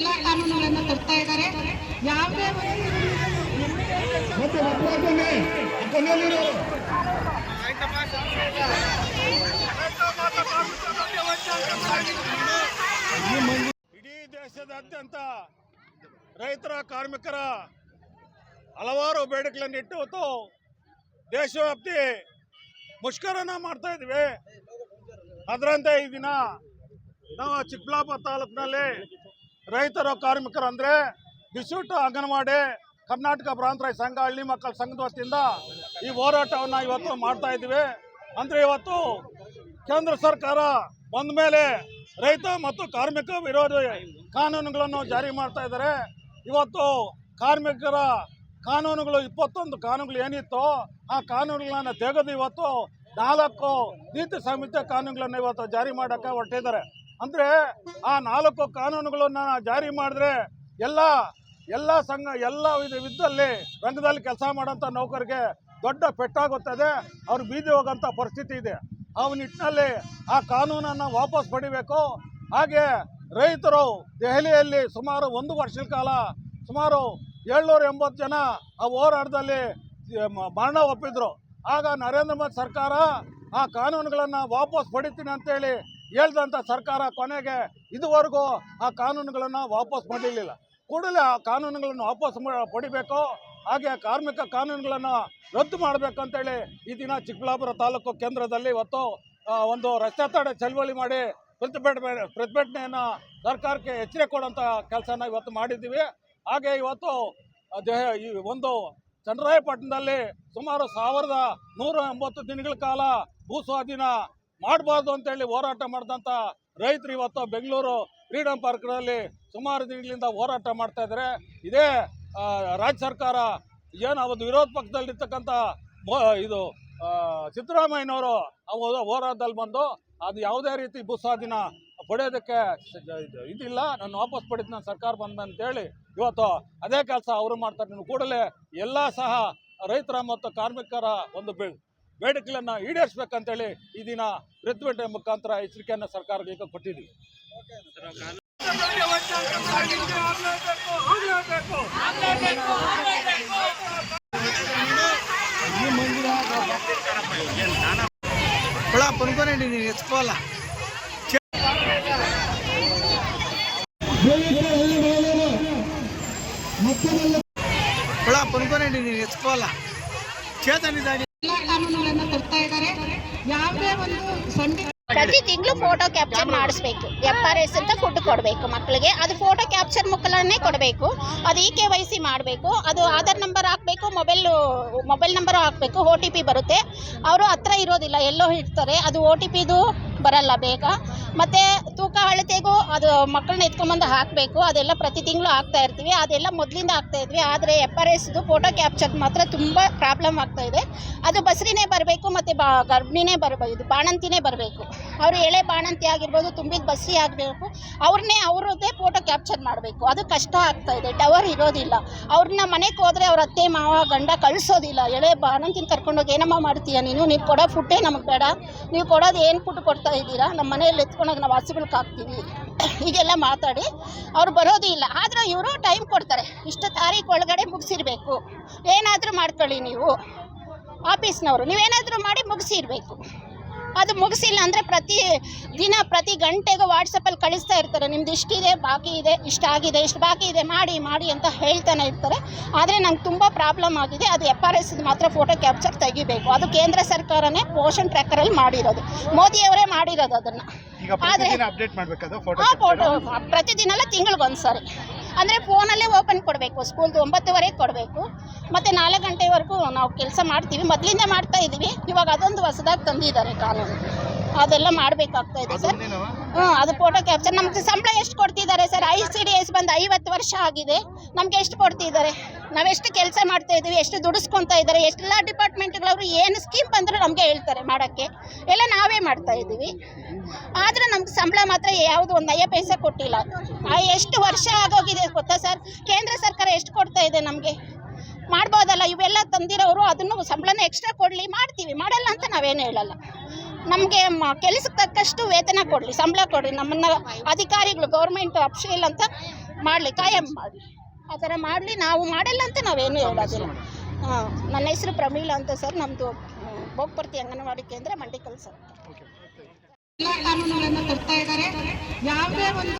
ಎಲ್ಲ ಕಾನೂನುಗಳನ್ನು ತರ್ತಾ ಇದ್ದಾರೆ. ಯಾವುದೇ ಇಡೀ ದೇಶದಾದ್ಯಂತ ರೈತರ ಕಾರ್ಮಿಕರ ಹಲವಾರು ಬೇಡಿಕೆಗಳನ್ನು ಇಟ್ಟು ಹೊತ್ತು ದೇಶವ್ಯಾಪ್ತಿ ಮುಷ್ಕರನ ಮಾಡ್ತಾ ಇದ್ವಿ ಅದರಂತೆ ಈ ದಿನ ನಾವು ಚಿಕ್ಕಬಳ್ಳಾಪುರ ತಾಲೂಕಿನಲ್ಲಿ ರೈತರ, ಕಾರ್ಮಿಕರು ಅಂದರೆ ಬಿಸುಟ ಅಂಗನವಾಡಿ, ಕರ್ನಾಟಕ ಪ್ರಾಂತ ರೈತ ಸಂಘ, ಹಳ್ಳಿ ಮಕ್ಕಳ ಸಂಘದ ವತಿಯಿಂದ ಈ ಹೋರಾಟವನ್ನು ಇವತ್ತು ಮಾಡ್ತಾ ಇದ್ದೀವಿ. ಅಂದರೆ ಇವತ್ತು ಕೇಂದ್ರ ಸರ್ಕಾರ ಬಂದ ಮೇಲೆ ರೈತ ಮತ್ತು ಕಾರ್ಮಿಕ ವಿರೋಧಿ ಕಾನೂನುಗಳನ್ನು ಜಾರಿ ಮಾಡ್ತಾ ಇದ್ದಾರೆ. ಇವತ್ತು ಕಾರ್ಮಿಕರ ಕಾನೂನುಗಳು, ಇಪ್ಪತ್ತೊಂದು ಕಾನೂನುಗಳು ಏನಿತ್ತು ಆ ಕಾನೂನುಗಳನ್ನು ತೆಗೆದು ಇವತ್ತು ನಾಲ್ಕು ನೀತಿ ಸಂಹಿತೆ ಕಾನೂನುಗಳನ್ನು ಇವತ್ತು ಜಾರಿ ಮಾಡೋಕ್ಕೆ ಹೊರಟಿದ್ದಾರೆ. ಅಂದರೆ ಆ ನಾಲ್ಕು ಕಾನೂನುಗಳನ್ನು ಜಾರಿ ಮಾಡಿದ್ರೆ ಎಲ್ಲ ಎಲ್ಲ ಸಂಘ, ಎಲ್ಲ ವಿಧ ವಿಧದಲ್ಲಿ ರಂಗದಲ್ಲಿ ಕೆಲಸ ಮಾಡೋಂಥ ನೌಕರಿಗೆ ದೊಡ್ಡ ಪೆಟ್ಟಾಗುತ್ತದೆ. ಅವ್ರು ಬೀದಿ ಹೋಗೋಂಥ ಪರಿಸ್ಥಿತಿ ಇದೆ. ಆ ನಿಟ್ಟಿನಲ್ಲಿ ಆ ಕಾನೂನನ್ನು ವಾಪಸ್ ಪಡಿಬೇಕು. ಹಾಗೆ ರೈತರು ದೆಹಲಿಯಲ್ಲಿ ಸುಮಾರು ಒಂದು ವರ್ಷದ ಕಾಲ ಸುಮಾರು ಏಳ್ನೂರ ಎಂಬತ್ತು ಜನ ಆ ಹೋರಾಟದಲ್ಲಿ ಮರಣ ಒಪ್ಪಿದ್ರು. ಆಗ ನರೇಂದ್ರ ಮೋದಿ ಸರ್ಕಾರ ಆ ಕಾನೂನುಗಳನ್ನು ವಾಪಸ್ ಪಡಿತೀನಿ ಅಂತೇಳಿ ಹೇಳ್ದಂಥ ಸರ್ಕಾರ ಕೊನೆಗೆ ಇದುವರೆಗೂ ಆ ಕಾನೂನುಗಳನ್ನು ವಾಪಸ್ ಮಾಡಲಿಲ್ಲ ಕೂಡಲೇ ಆ ಕಾನೂನುಗಳನ್ನು ವಾಪಸ್ ಪಡಿಬೇಕು, ಹಾಗೆ ಕಾರ್ಮಿಕ ಕಾನೂನುಗಳನ್ನು ರದ್ದು ಮಾಡಬೇಕು ಅಂತೇಳಿ ಈ ದಿನ ಚಿಕ್ಕಬಳ್ಳಾಪುರ ತಾಲೂಕು ಕೇಂದ್ರದಲ್ಲಿ ಇವತ್ತು ಒಂದು ರಸ್ತೆ ತಡೆ ಚಳವಳಿ ಮಾಡಿ ಪ್ರತಿಭಟನೆ, ಪ್ರತಿಭಟನೆಯನ್ನು ಸರ್ಕಾರಕ್ಕೆ ಎಚ್ಚರಿಕೆ ಕೊಡುವಂಥ ಕೆಲಸನ ಇವತ್ತು ಮಾಡಿದ್ದೀವಿ. ಹಾಗೆ ಇವತ್ತು ಈ ಒಂದು ಚನ್ನರಾಯಪಟ್ಟಣದಲ್ಲಿ ಸುಮಾರು ಸಾವಿರದ ನೂರ ಎಂಬತ್ತು ದಿನಗಳ ಕಾಲ ಭೂ ಸ್ವಾಧೀನ ಮಾಡಬಾರ್ದು ಅಂತೇಳಿ ಹೋರಾಟ ಮಾಡಿದಂಥ ರೈತರು ಇವತ್ತು ಬೆಂಗಳೂರು ಫ್ರೀಡಂ ಪಾರ್ಕ್ನಲ್ಲಿ ಸುಮಾರು ದಿನಗಳಿಂದ ಹೋರಾಟ ಮಾಡ್ತಾ ಇದ್ದಾರೆ. ಇದೇ ರಾಜ್ಯ ಸರ್ಕಾರ ಏನು ಅವತ್ತು ವಿರೋಧ ಪಕ್ಷದಲ್ಲಿರ್ತಕ್ಕಂಥ ಇದು ಸಿದ್ದರಾಮಯ್ಯನವರು ಹೋರಾಟದಲ್ಲಿ ಬಂದು ಅದು ಯಾವುದೇ ರೀತಿ ಭೂಸ್ವಾಧೀನ ಪಡೆಯೋದಕ್ಕೆ ಇದು- ಇದಿಲ್ಲ. ನಾನು ವಾಪಸ್ ಪಡಿತು ನಾನು ಸರ್ಕಾರ ಬಂದ ಅಂತೇಳಿ ಇವತ್ತು ಅದೇ ಕೆಲಸ ಅವರು ಮಾಡ್ತಾರೆ. ನೀವು ಕೂಡಲೇ ಎಲ್ಲ ಸಹ ರೈತರ ಮತ್ತು ಕಾರ್ಮಿಕರ ಒಂದು ಬೆ ಬೇಡಿಕೆಗಳನ್ನು ಈಡೇರಿಸ್ಬೇಕಂತೇಳಿ ಈ ದಿನ ಪ್ರತಿಭಟನೆ ಮುಖಾಂತರ ಎಚ್ಚರಿಕೆಯನ್ನು ಸರ್ಕಾರಗಳಿಗೆ ಕೊಟ್ಟಿದ್ದೀವಿ ఇప్పుడు పనుకోనండి నేను ఎత్తుకోవాలా ఇప్పుడు పనుకోనండి నేను ఎత్తుకోవాలా చేతండి దాడి ಪ್ರತಿ ತಿಂಗಳು ಫೋಟೋ ಕ್ಯಾಪ್ಚರ್ ಮಾಡಿಸ್ಬೇಕು. ಎಫ್ ಆರ್ ಎಸ್ ಅಂತ ಫುಡ್ ಕೊಡಬೇಕು ಮಕ್ಕಳಿಗೆ ಅದು ಫೋಟೋ ಕ್ಯಾಪ್ಚರ್ ಮುಖಲನ್ನೇ ಕೊಡಬೇಕು. ಅದು ಇ ಕೆ ವೈ ಸಿ ಮಾಡಬೇಕು. ಅದು ಆಧಾರ್ ನಂಬರ್ ಹಾಕಬೇಕು ಮೊಬೈಲ್ ಮೊಬೈಲ್ ನಂಬರು ಹಾಕಬೇಕು ಓ ಟಿ ಪಿ ಬರುತ್ತೆ. ಅವರು ಹತ್ರ ಇರೋದಿಲ್ಲ. ಎಲ್ಲೋ ಇರ್ತಾರೆ ಅದು ಓ ಟಿ ಪಿದು ಬರಲ್ಲ ಬೇಗ. ಮತ್ತು ತೂಕ ಅಳತೆಗೂ ಅದು ಮಕ್ಕಳನ್ನ ಎತ್ಕೊಂಬಂದು ಹಾಕಬೇಕು. ಅದೆಲ್ಲ ಪ್ರತಿ ತಿಂಗಳು ಹಾಕ್ತಾ ಇರ್ತೀವಿ. ಅದೆಲ್ಲ ಮೊದಲಿಂದ ಆಗ್ತಾ ಇದ್ವಿ. ಆದರೆ ಎಫ್ ಆರ್ ಎಸ್ದು ಫೋಟೋ ಕ್ಯಾಪ್ಚರ್ ಮಾತ್ರ ತುಂಬ ಪ್ರಾಬ್ಲಮ್ ಆಗ್ತಾ ಇದೆ. ಅದು ಬಸ್ರಿನೇ ಬರಬೇಕು ಮತ್ತು ಬಾ, ಗರ್ಭಿಣಿನೇ ಬರಬೇಕು ಇದು ಬಾಣಂತಿನೇ ಬರಬೇಕು. ಅವರು ಎಳೆ ಬಾಣಂತಿ ಆಗಿರ್ಬೋದು, ತುಂಬಿದ ಬಸ್ರಿ ಆಗಬೇಕು. ಅವ್ರನ್ನೇ ಅವರದ್ದೇ ಫೋಟೋ ಕ್ಯಾಪ್ಚರ್ ಮಾಡಬೇಕು. ಅದು ಕಷ್ಟ ಆಗ್ತಾ ಇದೆ. ಟವರ್ ಇರೋದಿಲ್ಲ. ಅವ್ರನ್ನ ಮನೆಗೆ ಹೋದರೆ ಅವ್ರ ಅತ್ತೆ, ಮಾವ, ಗಂಡ ಕಳಿಸೋದಿಲ್ಲ. ಎಳೆ ಬಾಣಂತಿನ ಕರ್ಕೊಂಡೋಗಿ, ಏನಮ್ಮ ಮಾಡ್ತೀಯ ನೀನು? ನೀವು ಕೊಡೋ ಫುಡ್ಡೇ ನಮಗೆ ಬೇಡ. ನೀವು ಕೊಡೋದು ಏನು ಫುಡ್ ಕೊಡ್ತಾ ಇದ್ದೀರಾ? ನಮ್ಮ ಮನೆಯಲ್ಲಿ ಎತ್ಕೊಂಡೋಗಿ ನಾವು ಹಸುಗಳ್ಗೆ ಹಾಕ್ತೀವಿ. ಹೀಗೆಲ್ಲ ಮಾತಾಡಿ. ಅವ್ರು ಬರೋದೇ ಇಲ್ಲ. ಆದರೂ ಇವರು ಟೈಮ್ ಕೊಡ್ತಾರೆ. ಇಷ್ಟು ತಾರೀಕು ಒಳಗಡೆ ಮುಗಿಸಿರ್ಬೇಕು. ಏನಾದರೂ ಮಾಡ್ಕೊಳ್ಳಿ ನೀವು. ಆಫೀಸ್ನವರು ನೀವೇನಾದರೂ ಮಾಡಿ ಮುಗಿಸಿರ್ಬೇಕು. ಅದು ಮುಗಿಸಿಲ್ಲ ಅಂದರೆ ಪ್ರತಿ ದಿನ ಪ್ರತಿ ಗಂಟೆಗೂ ವಾಟ್ಸಪ್ಪಲ್ಲಿ ಕಳಿಸ್ತಾ ಇರ್ತಾರೆ. ನಿಮ್ದು ಇಷ್ಟಿದೆ ಬಾಕಿ ಇದೆ ಇಷ್ಟಾಗಿದೆ ಇಷ್ಟು ಬಾಕಿ ಇದೆ ಮಾಡಿ ಮಾಡಿ ಅಂತ ಹೇಳ್ತಾನೆ ಇರ್ತಾರೆ. ಆದರೆ ನಂಗೆ ತುಂಬ ಪ್ರಾಬ್ಲಮ್ ಆಗಿದೆ. ಅದು ಎಫ್ ಆರ್ ಎಸ್ ಮಾತ್ರ ಫೋಟೋ ಕ್ಯಾಪ್ಚರ್ ತೆಗಿಬೇಕು. ಅದು ಕೇಂದ್ರ ಸರ್ಕಾರನೇ ಪೋಷನ್ ಟ್ರ್ಯಾಕರಲ್ಲಿ ಮಾಡಿರೋದು. ಮೋದಿಯವರೇ ಮಾಡಿರೋದು ಅದನ್ನು. ಆದರೆ ಫೋಟೋ ಆ ಫೋಟೋ ಪ್ರತಿದಿನ ಅಲ್ಲ ತಿಂಗಳಿಗೊಂದ್ಸರಿ. ಅಂದರೆ ಫೋನಲ್ಲೇ ಓಪನ್ ಕೊಡಬೇಕು ಸ್ಕೂಲ್ದು ಒಂಬತ್ತುವರೆಗೆ ಕೊಡಬೇಕು. ಮತ್ತು ನಾಲ್ಕು ಗಂಟೆವರೆಗೂ ನಾವು ಕೆಲಸ ಮಾಡ್ತೀವಿ. ಮೊದಲಿಂದ ಮಾಡ್ತಾ ಇದ್ದೀವಿ. ಇವಾಗ ಅದೊಂದು ಹೊಸದಾಗಿ ತಂದಿದ್ದಾರೆ ಕಾನೂನು. ಅದೆಲ್ಲ ಮಾಡಬೇಕಾಗ್ತಾ ಇದೆ ಸರ್. ಹ್ಞೂ ಅದು ಫೋಟೋ ಕ್ಯಾಪ್ಚರ್ ನಮಗೆ ಸಂಬಳ ಎಷ್ಟು ಕೊಡ್ತಿದ್ದಾರೆ sir? I C D S ಬಂದು ಐವತ್ತು ವರ್ಷ ಆಗಿದೆ. ನಮಗೆ ಎಷ್ಟು ಕೊಡ್ತಿದ್ದಾರೆ? ನಾವೆಷ್ಟು ಕೆಲಸ ಮಾಡ್ತಾ ಇದ್ದೀವಿ, ಎಷ್ಟು ದುಡಿಸ್ಕೊತಾ ಇದ್ದಾರೆ, ಎಲ್ಲ ಡಿಪಾರ್ಟ್ಮೆಂಟ್ಗಳವರು ಏನು ಸ್ಕೀಮ್ ಬಂದರೂ ನಮಗೆ ಹೇಳ್ತಾರೆ ಮಾಡೋಕ್ಕೆ. ಎಲ್ಲ ನಾವೇ ಮಾಡ್ತಾ ಇದ್ದೀವಿ. ಆದರೆ ನಮ್ಗೆ ಸಂಬಳ ಮಾತ್ರ ಯಾವುದು ಒಂದು ಅಯ್ಯ ಪೈಸೆ ಕೊಟ್ಟಿಲ್ಲ. ಎಷ್ಟು ವರ್ಷ ಆಗೋಗಿದೆ ಗೊತ್ತಾ ಸರ್? ಕೇಂದ್ರ ಸರ್ಕಾರ ಎಷ್ಟು ಕೊಡ್ತಾ ಇದೆ ನಮಗೆ? ಮಾಡ್ಬೋದಲ್ಲ, ಇವೆಲ್ಲ ತಂದಿರೋರು ಅದನ್ನು ಸಂಬಳನ ಎಕ್ಸ್ಟ್ರಾ ಕೊಡಲಿ, ಮಾಡ್ತೀವಿ. ಮಾಡಲ್ಲ ಅಂತ ನಾವೇನು ಹೇಳಲ್ಲ. ನಮಗೆ ಕೆಲಸಕ್ಕೆ ತಕ್ಕಷ್ಟು ವೇತನ ಕೊಡಲಿ, ಸಂಬಳ ಕೊಡಲಿ. ನಮ್ಮನ್ನ ಅಧಿಕಾರಿಗಳು ಗೌರ್ಮೆಂಟ್ ಅಫ್ಷಿಯಲ್ ಅಂತ ಮಾಡಲಿ, ಕಾಯಂ ಮಾಡಲಿ. ಆ ಥರ ಮಾಡಲಿ, ನಾವು ಮಾಡಿಲ್ಲ ಅಂತ ನಾವೇನು ಹೇಳೋದಿಲ್ಲ. ನನ್ನ ಹೆಸರು ಪ್ರಮೀಳ ಅಂತ ಸರ್ ನಮ್ಮದು ಬೋಗ್ಪರ್ತಿ ಅಂಗನವಾಡಿ ಕೇಂದ್ರ ಮಂಡಿಕಲ್ ಸರ್. ಕಾನೂನುಗಳನ್ನು ಕೊಡ್ತಾ ಇದ್ದಾರೆ ಯಾವುದೇ ಒಂದು